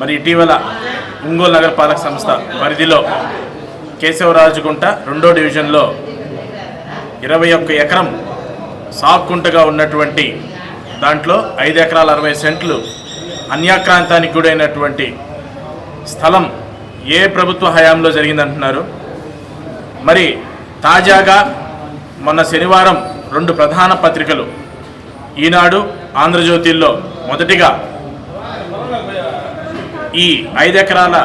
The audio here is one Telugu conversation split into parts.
మరి ఇటీవల ఒంగోలు నగరపాలక సంస్థ పరిధిలో కేశవరాజుగుంట రెండో డివిజన్లో ఇరవై ఒక్క ఎకరం సాగుకుంటగా ఉన్నటువంటి దాంట్లో ఐదు ఎకరాల అరవై సెంట్లు అన్యాక్రాంతానికి గురైనటువంటి స్థలం ఏ ప్రభుత్వ హయాంలో జరిగిందంటున్నారు. మరి తాజాగా మొన్న శనివారం రెండు ప్రధాన పత్రికలు ఈనాడు ఆంధ్రజ్యోతిల్లో మొదటిగా ఈ ఐదు ఎకరాల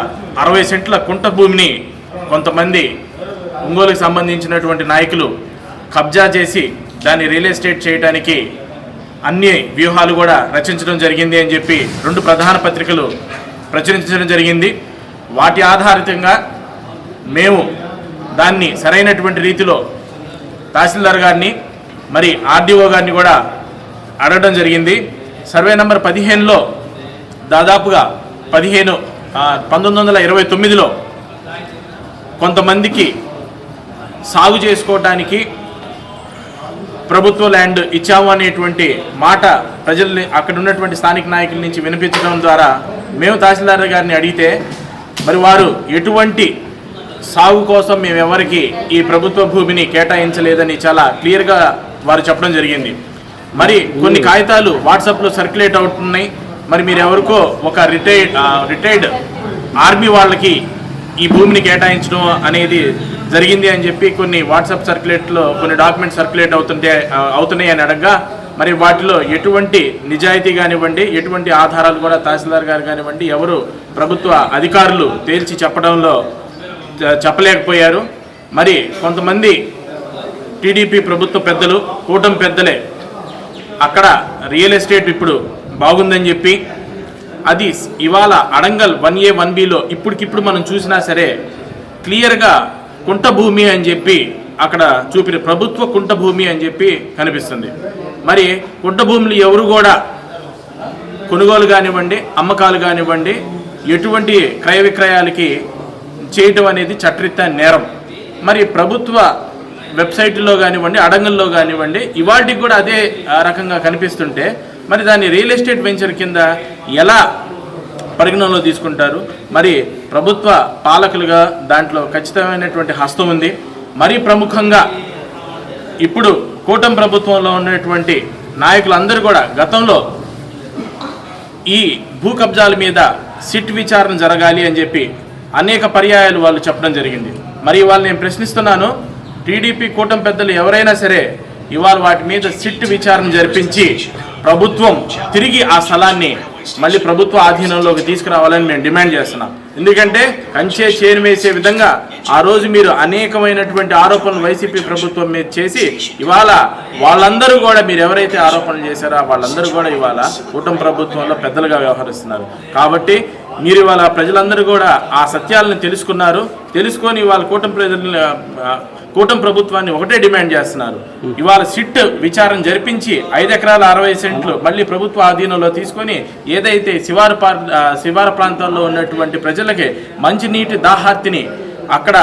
అరవై సెంట్ల కుంట భూమిని కొంతమంది ఒంగోలుకు సంబంధించినటువంటి నాయకులు కబ్జా చేసి దాన్ని రియల్ ఎస్టేట్ చేయడానికి అన్ని వ్యూహాలు కూడా రచించడం జరిగింది అని చెప్పి రెండు ప్రధాన పత్రికలు ప్రచురించడం జరిగింది. వాటి ఆధారితంగా మేము దాన్ని సరైనటువంటి రీతిలో తహసీల్దార్ గారిని మరి ఆర్డీఓ గారిని కూడా అడగడం జరిగింది. సర్వే నెంబర్ పదిహేనులో దాదాపుగా పదిహేను పంతొమ్మిది వందల ఇరవై తొమ్మిదిలో కొంతమందికి సాగు చేసుకోవడానికి ప్రభుత్వ ల్యాండ్ ఇచ్చాము అనేటువంటి మాట ప్రజల్ని అక్కడ ఉన్నటువంటి స్థానిక నాయకుల నుంచి వినిపించడం ద్వారా మేము తహసీల్దార్ గారిని అడిగితే మరి వారు ఎటువంటి సాగు కోసం మేము ఎవరికి ఈ ప్రభుత్వ భూమిని కేటాయించలేదని చాలా క్లియర్గా వారు చెప్పడం జరిగింది. మరి కొన్ని కాగితాలు వాట్సాప్లో సర్క్యులేట్ అవుతున్నాయి. మరి మీరు ఎవరికో ఒక రిటైర్డ్ రిటైర్డ్ ఆర్మీ వాళ్ళకి ఈ భూమిని కేటాయించడం అనేది జరిగింది అని చెప్పి కొన్ని వాట్సాప్ సర్క్యులేట్లో కొన్ని డాక్యుమెంట్స్ సర్క్యులేట్ అవుతుంటే అవుతున్నాయి అని అడగగా మరి వాటిలో ఎటువంటి నిజాయితీ కానివ్వండి ఎటువంటి ఆధారాలు కూడా తహసీల్దార్ గారు కానివ్వండి ఎవరు ప్రభుత్వ అధికారులు తేల్చి చెప్పడంలో చెప్పలేకపోయారు. మరి కొంతమంది టీడీపీ ప్రభుత్వ పెద్దలు కూటమి పెద్దలే అక్కడ రియల్ ఎస్టేట్ ఇప్పుడు బాగుందని చెప్పి అది ఇవాళ అడంగల్ వన్ ఏ వన్ బిలో ఇప్పటికిప్పుడు మనం చూసినా సరే క్లియర్గా కుంట భూమి అని చెప్పి అక్కడ చూపిన ప్రభుత్వ కుంట భూమి అని చెప్పి కనిపిస్తుంది. మరి కుంట భూములు ఎవరు కూడా కొనుగోలు కానివ్వండి అమ్మకాలు కానివ్వండి ఎటువంటి క్రయ విక్రయాలకి చేయటం అనేది చట్టరీత్యా నేరం. మరి ప్రభుత్వ వెబ్సైట్లో కానివ్వండి అడంగల్లో కానివ్వండి ఇవాటికి కూడా అదే రకంగా కనిపిస్తుంటే మరి దాన్ని రియల్ ఎస్టేట్ వెంచర్ కింద ఎలా పరిగణనలో తీసుకుంటారు? మరి ప్రభుత్వ పాలకులుగా దాంట్లో ఖచ్చితమైనటువంటి హస్తం ఉంది. మరీ ప్రముఖంగా ఇప్పుడు కూటమి ప్రభుత్వంలో ఉన్నటువంటి నాయకులందరూ కూడా గతంలో ఈ భూ కబ్జాల మీద సిట్ విచారణ జరగాలి అని చెప్పి అనేక పర్యాయాలు వాళ్ళు చెప్పడం జరిగింది. మరి ఇవాళ నేను ప్రశ్నిస్తున్నాను టీడీపీ కూటమి పెద్దలు ఎవరైనా సరే ఇవాళ వాటి మీద సిట్ విచారణ జరిపించి ప్రభుత్వం తిరిగి ఆ స్థలాన్ని మళ్ళీ ప్రభుత్వ ఆధీనంలోకి తీసుకురావాలని మేము డిమాండ్ చేస్తున్నాం. ఎందుకంటే కంచే చేరు వేసే విధంగా ఆ రోజు మీరు అనేకమైనటువంటి ఆరోపణలు వైసీపీ ప్రభుత్వం మీద చేసి ఇవాళ వాళ్ళందరూ కూడా మీరు ఎవరైతే ఆరోపణలు చేశారో వాళ్ళందరూ కూడా ఇవాళ కూటమి ప్రభుత్వంలో పెద్దలుగా వ్యవహరిస్తున్నారు. కాబట్టి మీరు ఇవాళ ప్రజలందరూ కూడా ఆ సత్యాలను తెలుసుకున్నారు. తెలుసుకొని ఇవాళ కూటమి ప్రజల కూటమి ప్రభుత్వాన్ని ఒకటే డిమాండ్ చేస్తున్నారు. ఇవాళ సిట్ విచారం జరిపించి ఐదు ఎకరాల అరవై సెంట్లు మళ్ళీ ప్రభుత్వ ఆధీనంలో తీసుకొని ఏదైతే శివారు పార్ శివారు ప్రాంతాల్లో ఉన్నటువంటి ప్రజలకి మంచినీటి దాహార్తిని అక్కడ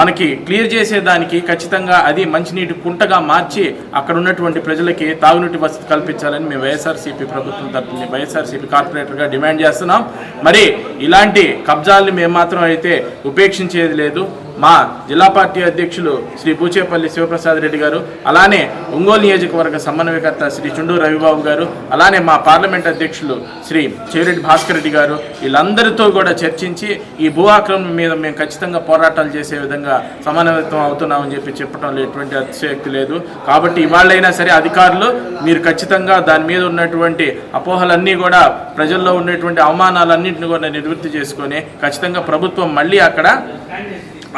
మనకి క్లియర్ చేసేదానికి ఖచ్చితంగా అది మంచినీటి కుంటగా మార్చి అక్కడ ఉన్నటువంటి ప్రజలకి తాగునీటి వసతి కల్పించాలని మేము వైఎస్ఆర్సీపీ ప్రభుత్వం తరఫున వైఎస్ఆర్సీపీ కార్పొరేటర్గా డిమాండ్ చేస్తున్నాం. మరి ఇలాంటి కబ్జాల్ని మేము మాత్రం అయితే ఉపేక్షించేది లేదు. మా జిల్లా పార్టీ అధ్యక్షులు శ్రీ పూచేపల్లి శివప్రసాద్ రెడ్డి గారు అలానే ఒంగోలు నియోజకవర్గ సమన్వయకర్త శ్రీ చుండూరు రవిబాబు గారు అలానే మా పార్లమెంట్ అధ్యక్షులు శ్రీ చెవిరెడ్డి భాస్కర్ రెడ్డి గారు వీళ్ళందరితో కూడా చర్చించి ఈ భూ ఆక్రమణ మీద మేము ఖచ్చితంగా పోరాటాలు చేసే విధంగా సమన్వయత్వం అవుతున్నామని చెప్పి చెప్పడంలో ఎటువంటి అతిశయక్తి లేదు. కాబట్టి ఇవాళ్ళైనా సరే అధికారులు మీరు ఖచ్చితంగా దాని మీద ఉన్నటువంటి అపోహలన్నీ కూడా ప్రజల్లో ఉన్నటువంటి అవమానాలన్నింటిని కూడా నివృత్తి చేసుకొని ఖచ్చితంగా ప్రభుత్వం మళ్ళీ అక్కడ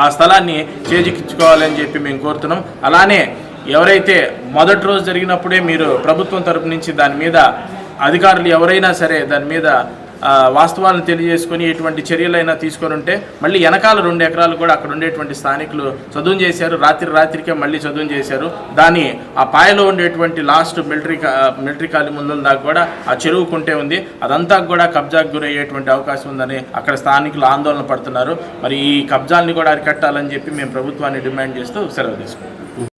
ఆ స్థలాన్ని చేజిక్కించుకోవాలని చెప్పి మేము కోరుతున్నాం. అలానే ఎవరైతే మొదటి రోజు జరిగినప్పుడే మీరు ప్రభుత్వం తరపు నుంచి దాని మీద అధికారులు ఎవరైనా సరే దాని మీద వాస్తవాలను తెలియజేసుకొని ఎటువంటి చర్యలైనా తీసుకొని ఉంటే మళ్ళీ వెనకాల రెండు ఎకరాలు కూడా అక్కడ ఉండేటువంటి స్థానికులు చదువు చేశారు రాత్రి రాత్రికే మళ్ళీ చదువు చేశారు. దాని ఆ పాయలో ఉండేటువంటి లాస్ట్ మిలిటరీ మిలిటరీ కాలి కాలిముందుల దాకా కూడా ఆ చెరువు కుంటే ఉంది. అదంతా కూడా కబ్జాకు గురయ్యేటువంటి అవకాశం ఉందని అక్కడ స్థానికులు ఆందోళన పడుతున్నారు. మరి ఈ కబ్జాల్ని కూడా అరికట్టాలని చెప్పి మేము ప్రభుత్వాన్ని డిమాండ్ చేస్తూ సెలవు తీసుకుంటాం